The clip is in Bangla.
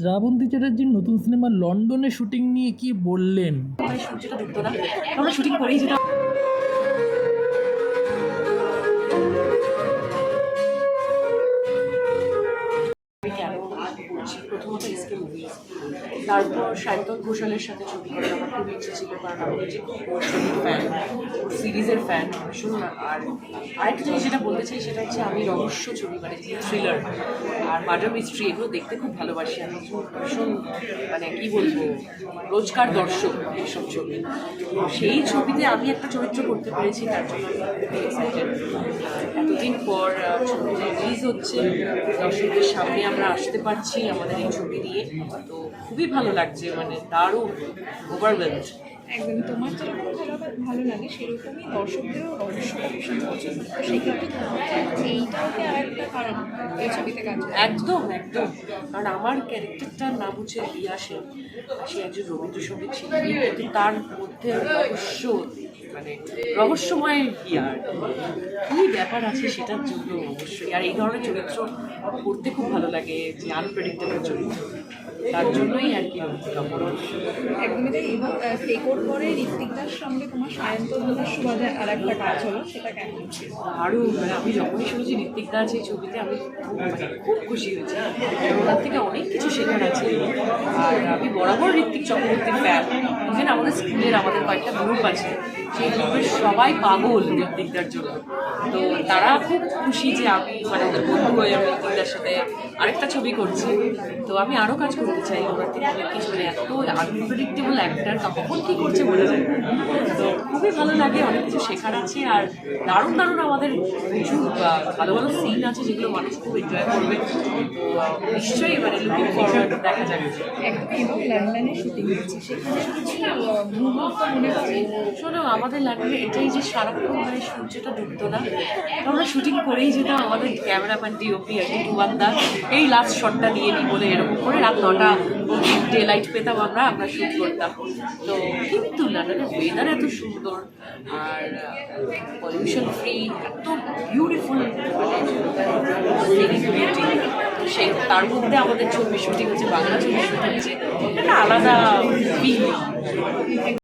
শ্রাবন্তী চ্যাটার্জির নতুন সিনেমা লন্ডনে শুটিং নিয়ে কি বললেন? না শুটিং করছি। প্রথমত এসকে মুভিজ তারপর সায়ন্তন ঘোষালের সাথে ছবি করার আমার খুব ইচ্ছে ছিল, কারণ আমি নিজে ছবির ফ্যান সিরিজের ফ্যান ভীষণ আর আরেকটা জিনিস যেটা বলতে চাই, সেটা হচ্ছে আমি রহস্য ছবি মানে থ্রিলার আর মার্ডার মিস্ট্রি এগুলো দেখতে খুব ভালোবাসি আমি। ভীষণ মানে কি বলব, রোজকার দর্শক এইসব ছবি। সেই ছবিতে আমি একটা চরিত্র করতে পেরেছি, তার জন্য এক্সাইটেড এতদিন পর ছবিটা রিলিজ হচ্ছে। দর্শকদের সামনে আমরা আসতে পারছি আমাদের এই ছবি দিয়ে। তো খুবই ভালো লাগছে মানে দারুণ ওভারওয়েলড একদমই তোমার যেরকম ভালো ভালো লাগে সেরকমই দর্শকদেরও রহস্যটা ভীষণ পছন্দ। সেক্ষেত্রে এইটাও কি আর একটা কারণ এই ছবিতে কাজ একদম একদম। কারণ আমার ক্যারেক্টারটার নাম হচ্ছে রিয়া সেন। সে একজন রবীন্দ্রসঙ্গীত শিল্পী। কিন্তু তার মধ্যে রহস্য মানে রহস্যময় হিয়ার। কী ব্যাপার আছে সেটার জন্য অবশ্যই। আর এই ধরনের চরিত্র করতে খুব ভালো লাগে যে আনপ্রেডিক্টেবল চরিত্র। তার জন্যই আর কি একদমই তাই। এবং পরে ঋত্বিকদার সঙ্গে তোমার সায়ন্তনের সুবাদে আর একটা কাজ হলো সেটা কেমন ছিল আরও মানে আমি যখনই শুনেছি ঋত্বিক দাস এই ছবিতে আমি খুব মানে খুব খুশি হয়েছি। ওনার থেকে অনেক কিছু শেখার আছে। আর আমি বরাবর ঋত্বিক চক্রবর্তীর ফ্যান ইভেন আমাদের স্কুলের আমাদের কয়েকটা গ্রুপ আছে সবাই পাগল ঋত্বিকদার জন্য। তো তারা খুব খুশি যে আমি মানে বন্ধু হয়ে আমি ঋত্বিকদার সাথে আরেকটা ছবি করছি। তো আমি আরও কাজ করতে চাই। ওনার কিছু মানে এত আনপ্রেডিক্টেবল অ্যাক্টার কখন কী করছে বলে যায় তো খুবই ভালো লাগে অনেক কিছু শেখার আছে। আর দারুণ দারুণ আমাদের আহ, ভালো ভালো সিন আছে যেগুলো মানুষ খুব এনজয় করবে। তো নিশ্চয়ই মানে লুকিং ফরওয়ার্ড দেখা যাবে। একদমই শুটিং হচ্ছে। সেখানে কিছু মনে শোনো আমাদের লাগে এটাই যে সারাক্ষণ মানে সূর্যটা ডুবতো না। আমরা শুটিং করেই যেতাম আমাদের ক্যামেরাম্যান ডিওপি আর কি। টুবান্দা এই লাস্ট শটটা নিয়ে নিই বলে এরকম করে রাত নটা ডে লাইট পেতাম আমরা আমরা শুট করতাম। তো কিন্তু লন্ডনের ওয়েদার এত সুন্দর, আর পলিউশন ফ্রি এত বিউটিফুল সেই তার মধ্যে আমাদের ছবি শুটিং হচ্ছে, বাংলা ছবি শুটিং হচ্ছে, একটা আলাদা ফিল